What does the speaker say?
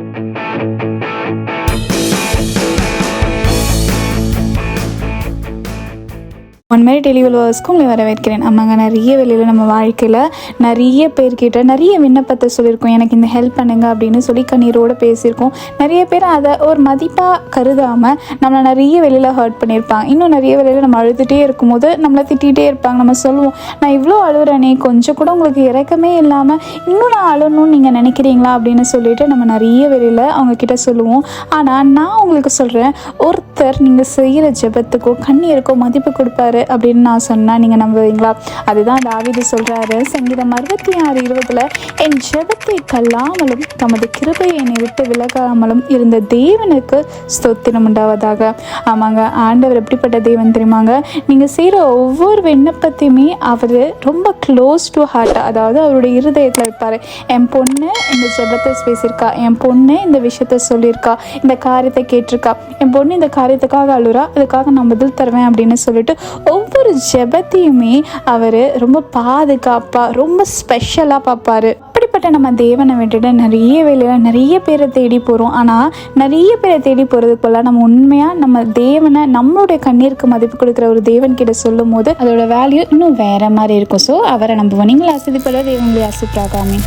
Música ஒன்மாரி டெலிவர்ஸ்க்கும் உங்களை வரவேற்கிறேன். ஆமாங்க நிறைய வெளியில் நம்ம வாழ்க்கையில் நிறைய பேர்கிட்ட நிறைய விண்ணப்பத்தை சொல்லியிருக்கோம். எனக்கு இந்த ஹெல்ப் பண்ணுங்க அப்படின்னு சொல்லி கண்ணீரோடு பேசியிருக்கோம். நிறைய பேர் அதை ஒரு மதிப்பாக கருதாமல் நம்மளை நிறைய வெளியில் ஹர்ட் பண்ணியிருப்பாங்க. இன்னும் நிறைய வெளியில் நம்ம அழுதுகிட்டே இருக்கும்போது நம்மளை திட்டிகிட்டே இருப்பாங்க. நம்ம சொல்லுவோம் நான் இவ்வளோ அழுகிறேனே கொஞ்சம் கூட உங்களுக்கு இறக்கமே இல்லாமல் இன்னும் நான் அழணும்னு நீங்கள் நினைக்கிறீங்களா? அப்படின்னு சொல்லிட்டு நம்ம நிறைய வெளியில் அவங்க கிட்ட சொல்லுவோம். ஆனால் நான் உங்களுக்கு சொல்கிறேன் ஒரு கர்த்தர் நீங்கள் செய்கிற ஜெபத்துக்கோ கண்ணீருக்கோ மதிப்பு கொடுப்பாரு அப்படின்னு நான் சொன்னால் நீங்கள் நம்புவீங்களா? அதுதான் தாவிது சொல்கிறாரு சங்கீதம் அறுபத்தி ஆறு இருபதில் என் ஜெபத்தை கல்லாமலும் தமது கிருபை என்னை விட்டு விலகாமலும் இருந்த தேவனுக்கு ஸ்தோத்திரம் உண்டாவதாக. ஆமாங்க ஆண்டவர் எப்படிப்பட்ட தேவன் தெரியுமாங்க? நீங்கள் செய்கிற ஒவ்வொரு விண்ணப்பத்தையுமே அவர் ரொம்ப க்ளோஸ் டு ஹார்ட் அதாவது அவருடைய இருதயத்தில் வைப்பார். என் பொண்ணு இந்த ஜெபத்தை பேசியிருக்கா. என் பொண்ணு இந்த விஷயத்த சொல்லியிருக்கா. இந்த காரியத்தை கேட்டிருக்கா. என் பொண்ணு இந்த காரியத்துக்காக அழுறா அதுக்காக நான் பதில் தருவேன் அப்படின்னு சொல்லிட்டு ஒவ்வொரு ஜெபத்தையுமே அவர் ரொம்ப பாதுகாப்பாக ரொம்ப ஸ்பெஷலாக பார்ப்பாரு. அப்படிப்பட்ட நம்ம தேவனை விட்டுட்டு நிறைய வேலையில் நிறைய பேரை தேடி போகிறோம் ஆனால் நிறைய பேரை தேடி போகிறதுக்குள்ள நம்ம உண்மையாக நம்ம தேவனை நம்மளுடைய கண்ணீருக்கு மதிப்பு கொடுக்குற ஒரு தேவன் கிட்ட சொல்லும் போது அதோட வேல்யூ இன்னும் வேற மாதிரி இருக்கும். ஸோ அவரை நம்புவோம். நீங்களும் ஆசிரியப்பட தேவனுடைய ஆசிப்ராகாமி